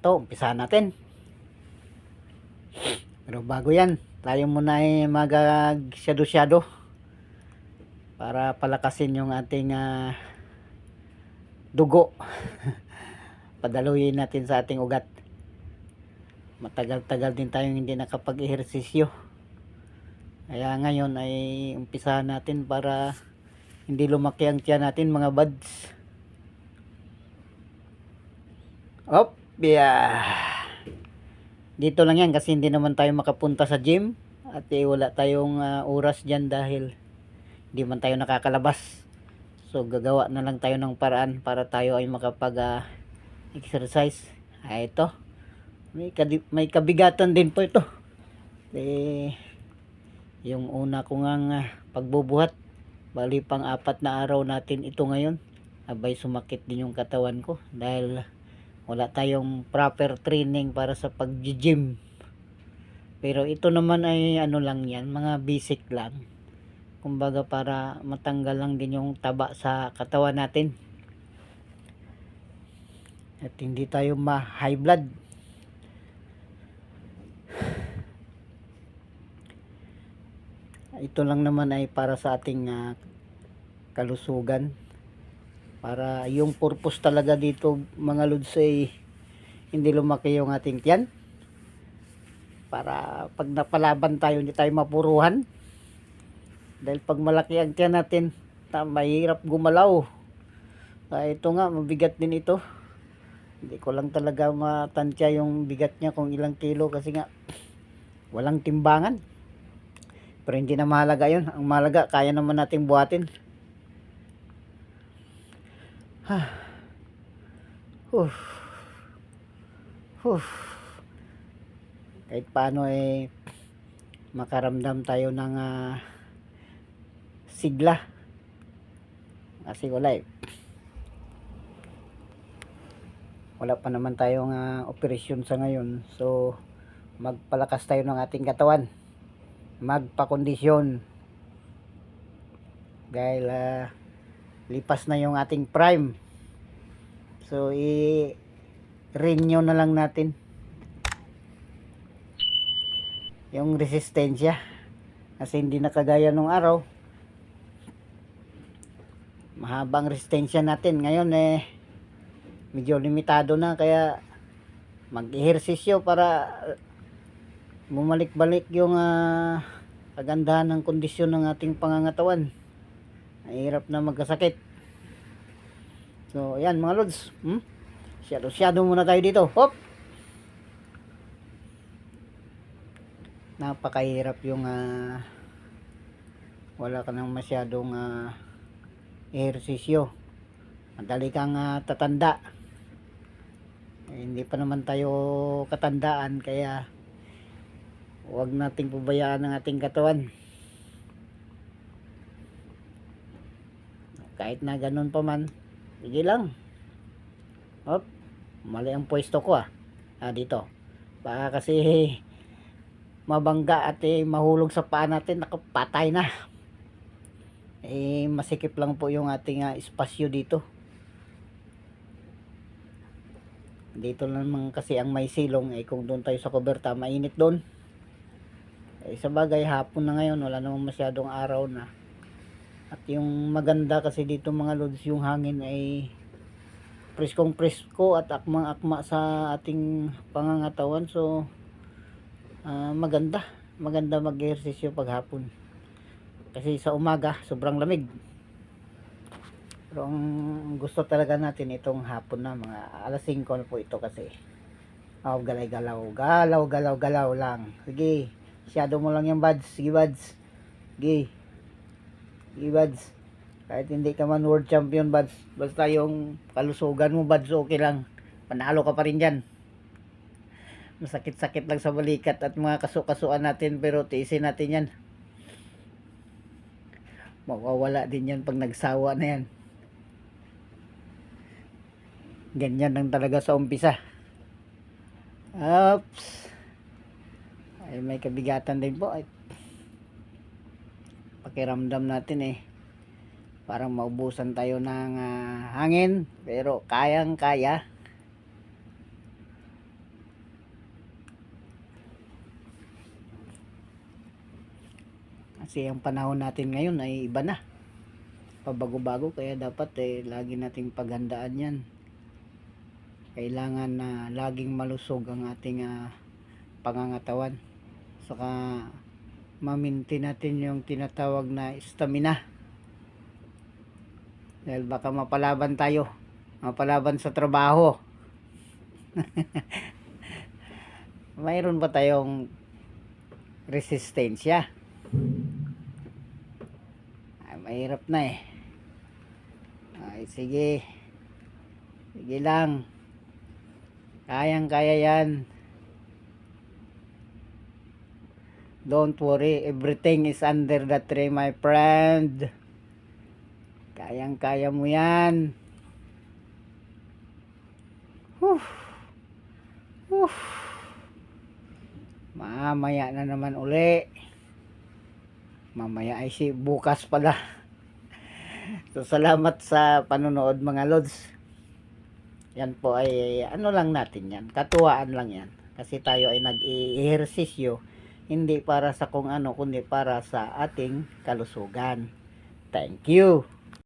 Ito, umpisa natin. Pero bago yan, tayo muna ay mag-shadow-shadow para palakasin yung ating uh, dugo. Padaluyin natin sa ating ugat. Matagal-tagal din tayong hindi nakapag-ehersisyo. Kaya ngayon ay umpisa natin para hindi lumaki ang tiyan natin mga buds. Op, yeah. Dito lang yan kasi hindi naman tayo makapunta sa gym at eh, wala tayong ah, oras dyan dahil hindi man tayo nakakalabas. So gagawa na lang tayo ng paraan para tayo ay makapag ah, exercise. Ah, ito. May, may kabigatan din po ito. Eh, yung una ko nga ah, pagbubuhat. Bali pang apat na araw natin ito ngayon. Abay sumakit din yung katawan ko dahil wala tayong proper training para sa pag-gym. Pero ito naman ay ano lang yan, mga basic lang. Kumbaga para matanggal lang din yung taba sa katawan natin. At hindi tayo ma-high blood. Ito lang naman ay para sa ating ah, kalusugan. Para yung purpose talaga dito mga lods ay hindi lumaki yung ating tiyan. Para pag napalaban tayo hindi tayo mapuruhan. Dahil pag malaki ang tiyan natin, mahirap gumalaw. Kaya ito nga, mabigat din ito. Hindi ko lang talaga matansya yung bigat niya kung ilang kilo kasi nga walang timbangan. Pero hindi na mahalaga yun. Ang mahalaga, kaya naman nating buhatin. Ha. Uf. Uf. Kahit paano eh makaramdam tayo ng ah, sigla. Kasi wala eh. Wala pa naman tayong ah, operasyon sa ngayon. So magpalakas tayo ng ating katawan. Magpakondisyon. Dahil ah, lipas na yung ating prime. So, i-renew na lang natin yung resistensya. Kasi hindi na kagaya nung araw. Mahabang resistensya natin. Ngayon eh, medyo limitado na. Kaya mag-ehersisyo para bumalik-balik yung ah, kagandahan ng kondisyon ng ating pangangatawan. Mahirap na magkasakit. So, ayan mga lods. Hmm? Shadow-shadow muna tayo dito. Hop! Napakahirap yung ah, wala ka nang masyadong ah, ehersisyo. Madali kang ah, tatanda. Eh, hindi pa naman tayo katandaan kaya huwag nating pabayaan ang ating katawan. kahit na ganun pa man sige lang. Hop mali ang pwesto ko ah, ah dito. Baka kasi mabangga at eh, mahulog sa paa natin. Nakapatay na. Eh masikip lang po yung ating ah, espasyo dito. Dito naman kasi ang may silong. Eh kung doon tayo sa kuberta mainit doon eh sa bagay hapon na ngayon wala namang masyadong araw na. At yung maganda kasi dito mga lods yung hangin ay preskong presko at akmang akma sa ating pangangatawan. So ah, maganda. Maganda mag ehersisyo paghapon. Kasi sa umaga sobrang lamig. Pero ang gusto talaga natin itong hapon na mga alas 5 na po ito kasi. Oh, galay galaw galaw galaw galaw lang. Sige shadow mo lang yung buds sige buds sige Ibads. Kahit hindi ka man world champion, Bads. Basta yung kalusugan mo, Bads, okay lang. Panalo ka pa rin dyan. Masakit-sakit lang sa balikat at mga kasukasuan natin, pero tiisin natin yan. Mawawala din yan pag nagsawa na yan. Ganyan lang talaga sa umpisa. Oops. Ay, may kabigatan din po. Ay, pakiramdam natin eh Parang maubusan tayo ng ah, hangin. Pero kayang kaya. Kasi ang panahon natin ngayon ay iba na. Pabago-bago kaya dapat eh lagi nating paghandaan 'yan. Kailangan na laging malusog ang ating ah, pangangatawan. Saka mamintin natin yung tinatawag na stamina. Dahil baka mapalaban tayo. Mapalaban sa trabaho. Mayroon ba tayong resistensya? Ay, mahirap na eh. Ay, sige. Sige lang. Kayang-kaya yan. Don't worry, everything is under the tree, my friend. Kayang-kaya mo yan. Whew. Whew. Mamaya na naman uli. Mamaya ay si bukas pala. So, salamat sa panonood mga lods. Yan po ay ano lang natin yan. Katuwaan lang yan. Kasi tayo ay nag-ehersisyo hindi para sa kung ano kundi para sa ating kalusugan. Thank you.